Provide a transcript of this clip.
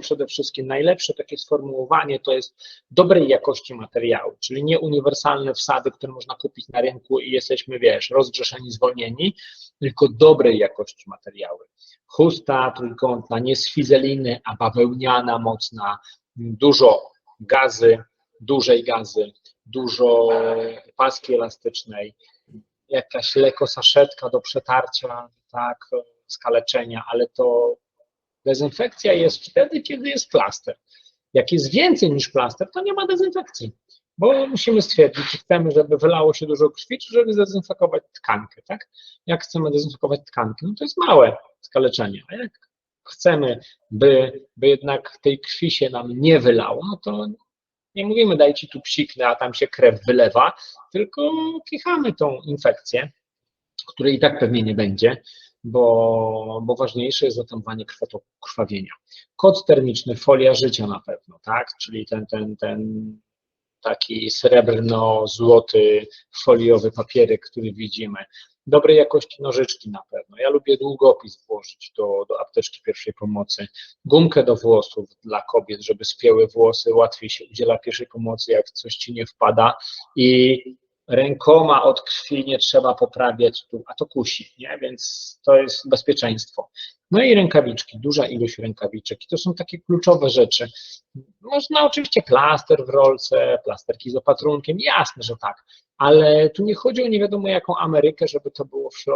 przede wszystkim najlepsze takie sformułowanie to jest dobrej jakości materiału, czyli nie uniwersalne wsady, które można kupić na rynku i jesteśmy, wiesz, rozgrzeszeni, zwolnieni, tylko dobrej jakości materiały. Chusta trójkątna, nie z fizeliny, a bawełniana, mocna, dużo gazy, dużej gazy, dużo paski elastycznej, jakaś lekko saszetka do przetarcia, tak, skaleczenia, ale to dezynfekcja jest wtedy, kiedy jest plaster. Jak jest więcej niż plaster, to nie ma dezynfekcji, bo musimy stwierdzić, czy chcemy, żeby wylało się dużo krwi, czy żeby zdezynfekować tkankę, tak? Jak chcemy dezynfekować tkankę, no to jest małe skaleczenie, a jak chcemy, by, by jednak tej krwi się nam nie wylało, no to nie mówimy daj ci tu psiknę, a tam się krew wylewa, tylko kichamy tą infekcję, której i tak pewnie nie będzie, bo, bo ważniejsze jest zatamowanie krwawienia. Kod termiczny, folia życia na pewno, tak? Czyli ten, ten, ten taki srebrno-złoty foliowy papierek, który widzimy. Dobrej jakości nożyczki na pewno. Ja lubię długopis włożyć do, do apteczki pierwszej pomocy. Gumkę do włosów dla kobiet, żeby spięły włosy, łatwiej się udziela pierwszej pomocy, jak coś ci nie wpada. I rękoma od krwi nie trzeba poprawiać, tu, a to kusi, nie? więc to jest bezpieczeństwo. No i rękawiczki, duża ilość rękawiczek. I to są takie kluczowe rzeczy. Można oczywiście plaster w rolce, plasterki z opatrunkiem, jasne, że tak, ale tu nie chodzi o nie wiadomo jaką Amerykę, żeby to było w środku